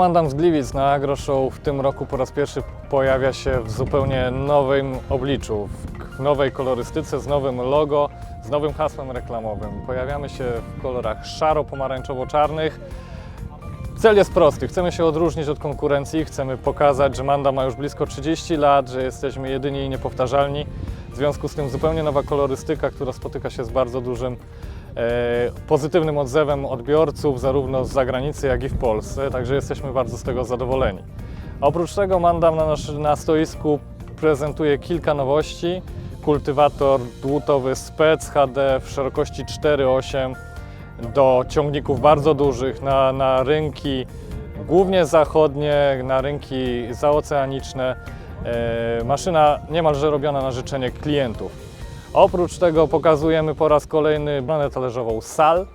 Mandam z Gliwic na Agro Show w tym roku po raz pierwszy pojawia się w zupełnie nowym obliczu, w nowej kolorystyce, z nowym logo, z nowym hasłem reklamowym. Pojawiamy się w kolorach szaro-pomarańczowo-czarnych. Cel jest prosty. Chcemy się odróżnić od konkurencji, chcemy pokazać, że Manda ma już blisko 30 lat, że jesteśmy jedyni i niepowtarzalni. W związku z tym zupełnie nowa kolorystyka, która spotyka się z bardzo dużym pozytywnym odzewem odbiorców, zarówno z zagranicy, jak i w Polsce, także jesteśmy bardzo z tego zadowoleni. Oprócz tego Mandam na, nasz, na stoisku prezentuje kilka nowości. Kultywator dłutowy Spec HD w szerokości 4,8 do ciągników bardzo dużych na, na rynki głównie zachodnie, na rynki zaoceaniczne. E, maszyna niemalże robiona na życzenie klientów. Oprócz tego pokazujemy po raz kolejny bronę talerzową SAL.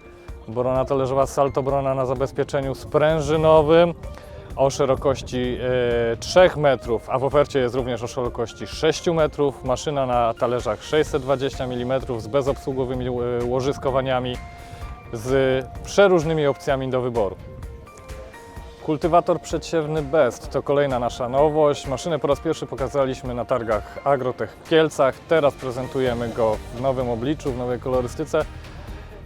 Brona talerzowa SAL to brona na zabezpieczeniu sprężynowym o szerokości e, 3 metrów, a w ofercie jest również o szerokości 6 metrów. Maszyna na talerzach 620 mm z bezobsługowymi e, łożyskowaniami z przeróżnymi opcjami do wyboru. Kultywator przedsiewny Best to kolejna nasza nowość. Maszynę po raz pierwszy pokazaliśmy na targach Agrotech w Kielcach. Teraz prezentujemy go w nowym obliczu, w nowej kolorystyce.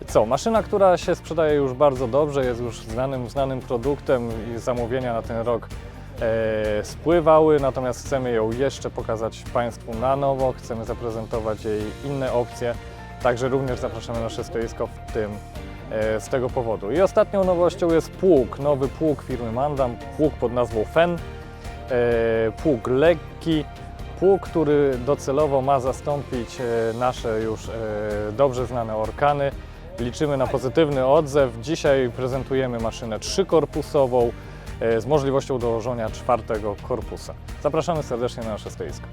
Co? Maszyna, która się sprzedaje już bardzo dobrze, jest już znanym, znanym produktem i zamówienia na ten rok e, spływały, natomiast chcemy ją jeszcze pokazać Państwu na nowo, chcemy zaprezentować jej inne opcje, także również zapraszamy na nasze stoisko w tym z tego powodu. I ostatnią nowością jest pług, nowy pług firmy Mandam, pług pod nazwą FEN, e, pług lekki, pług, który docelowo ma zastąpić e, nasze już e, dobrze znane orkany. Liczymy na pozytywny odzew. Dzisiaj prezentujemy maszynę trzykorpusową e, z możliwością dołożenia czwartego korpusa. Zapraszamy serdecznie na nasze stoisko.